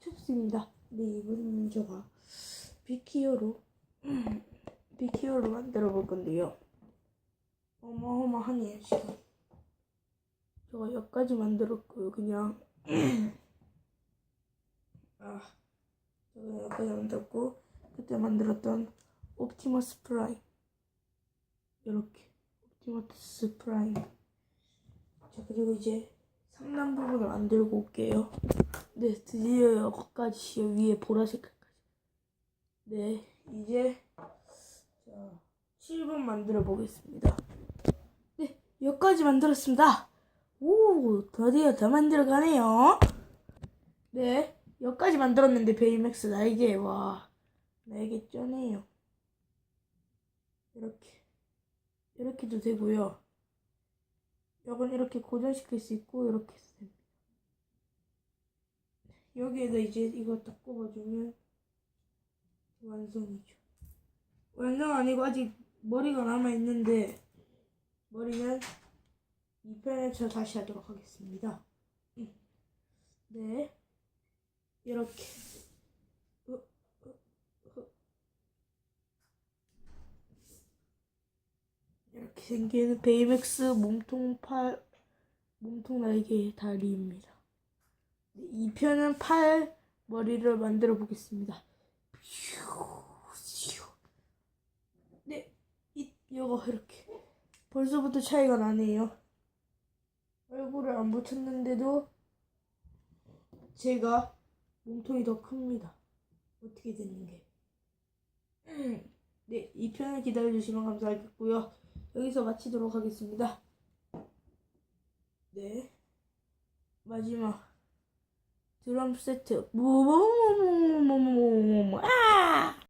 춥습니다. 네, 이번 제가 비키어로 비키어로 만들어 볼 건데요. 어마어마하네요, 지금. 제가 여기까지 만들었고요, 그냥. 아, 제가 여기까지 만들었고, 그때 만들었던 옵티머스 프라임. 이렇게. 옵티머스 프라임. 자, 그리고 이제 상단 부분을 만들고 올게요. 네, 드디어 여기까지 위에 보라색깔까지. 네, 이제 자 7번 만들어 보겠습니다. 네, 여기까지 만들었습니다. 오, 드디어 더 만들어 가네요. 네, 여기까지 만들었는데 베이맥스 날개 와 날개 쩌네요. 이렇게 이렇게도 되고요. 이건 이렇게 고정시킬 수 있고 이렇게 해도 됩니다. 여기에다 이제 이거 딱 꼽아주면 완성이죠. 완성 아니고 아직 머리가 남아 있는데 머리는 이 편에서 다시 하도록 하겠습니다. 음. 네, 이렇게. 어, 어, 어. 생긴 베이맥스 몸통 팔 몸통 날개 다리입니다. 네, 이 편은 팔 머리를 만들어 보겠습니다. 네, 이 이거 이렇게 벌써부터 차이가 나네요. 얼굴을 안 붙였는데도 제가 몸통이 더 큽니다. 어떻게 됐는 게? 네, 이 편을 기다려주시면 감사하겠고요. 여기서 마치도록 하겠습니다. 네. 마지막. 드럼 세트. 아!